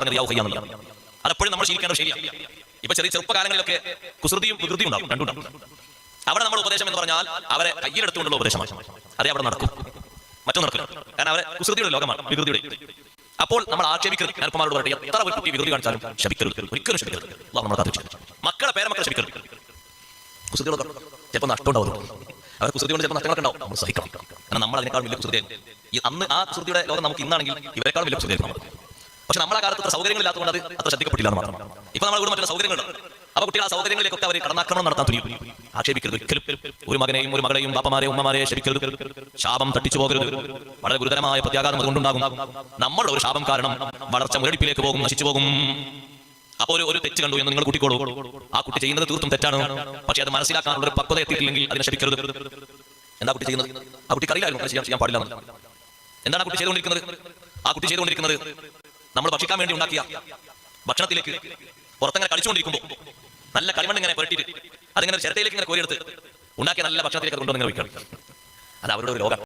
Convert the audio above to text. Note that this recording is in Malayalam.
ഉഹയ്യ എന്നുള്ളത് അതെപ്പോഴും നമ്മൾ ശീലിക്കേണ്ട ശരിയാണ്. ഇപ്പൊ ചെറിയ ചെറുപ്പകാലങ്ങളിലൊക്കെ കുസൃതിയും വികൃതിയും ഉണ്ടാവും രണ്ടുണ്ടാവും അവിടെ നമ്മൾ ഉപദേശം എന്ന് പറഞ്ഞാൽ അവരെ കയ്യിലെടുത്തുകൊണ്ടുള്ള ഉപദേശമാണ്. അതേ അവിടെ നടക്കും. മറ്റൊന്നും നടക്കില്ല. കാരണം അവരെ കുസൃതിയുടെ ലോകമാണ് വികൃതിയുടെ. അപ്പോൾ നമ്മൾ ആക്ഷേപിക്കരുത്. ഞാൻ കുമാരോട് പറയട്ടെ എത്ര ഒരു കുട്ടി വികൃതി കാണിച്ചാലും ശപിക്കരുത്. ഒരിക്കലും അള്ളാഹു നമ്മൾ കാത്തിച്ചു മക്കളെ പേരമക്കളെ ശപിക്കരുത്. കുസൃതികളൊക്കെ ചിലപ്പോൾ നഷ്ടം ഉണ്ടാവും അവർ കുസൃതി കൊണ്ട് ചിലപ്പോൾ നഷ്ടങ്ങളൊക്കെ ഉണ്ടാവും. നമ്മൾ സഹിക്കണം. കാരണം നമ്മൾ അതിനേക്കാൾ വലിയ കുസൃതിയാണ് ഈ അന്ന് ആ കുസൃതിയുടെ ലോകം നമുക്ക് ഇന്നാണെങ്കിൽ ഇവരെക്കാൾ വലിയ കുസൃതി നമ്മൾ പക്ഷെ നമ്മളെ കാലത്ത് സൗകര്യങ്ങളില്ലാത്തതുകൊണ്ട് അത് അത്ര ശ്രദ്ധിക്കപ്പെട്ടില്ല മാത്രം. ഇപ്പൊ നമ്മുടെ കൂടെ മറ്റുള്ള സൗകര്യങ്ങളുണ്ട്. അപ്പൊ കുട്ടികൾ ആ സൗകര്യങ്ങളിലേക്കൊക്കെ അവർ കടന്നാക്രമണം നടത്താൻ തുനിയും. ആക്ഷേപിക്കരുത് ഒരിക്കലും. ഒരു മകനെയും ഒരു മകളെയും ബാപ്പമാരെ ഉമ്മമാരെ ശപിക്കരുത് ശാപം തട്ടിച്ചു പോകരുത്. വളരെ ഗുരുതരമായ പ്രത്യാഘാതം അതുകൊണ്ടുണ്ടാകും. നമ്മളുടെ ഒരു ശാപം കാരണം വളർച്ച മുരടിപ്പിലേക്ക് പോകും നശിച്ചു പോകും. അപ്പോൾ ഒരു തെറ്റ് കണ്ടു എന്ന് നിങ്ങൾ കൂട്ടിക്കോളൂ. ആ കുട്ടി ചെയ്യുന്നത് തീർത്തും തെറ്റാണ്. പക്ഷേ അത് മനസ്സിലാക്കാനുള്ള ഒരു പക്വത എത്തിയിട്ടില്ലെങ്കിൽ അതിനെ ശപിക്കരുത്. എന്താ കുട്ടി ചെയ്യുന്നത്? ആ കുട്ടി അറിയില്ലായിരുന്നു. ചെയ്യാൻ പാടില്ല. എന്താണ് ആ കുട്ടി ചെയ്തുകൊണ്ടിരിക്കുന്നത്? ആ കുട്ടി ചെയ്തുകൊണ്ടിരിക്കുന്നത് നമ്മൾ ഭക്ഷിക്കാൻ വേണ്ടി ഉണ്ടാക്കിയ ഭക്ഷണത്തിലേക്ക് പുറത്തങ്ങനെ കളിച്ചുകൊണ്ടിരിക്കുമ്പോൾ നല്ല കളിമണ്ണ് ഇങ്ങനെ പുരട്ടിയിട്ട് അതിങ്ങനെ ചിരട്ടയിലേക്ക് ഇങ്ങനെ കോരിയെടുത്ത് ഉണ്ടാക്കിയ നല്ല ഭക്ഷണത്തിലേക്ക് കൊണ്ടുവന്ന് നിങ്ങൾ വയ്ക്കണം. അത് അവരുടെ ഒരു ലോകം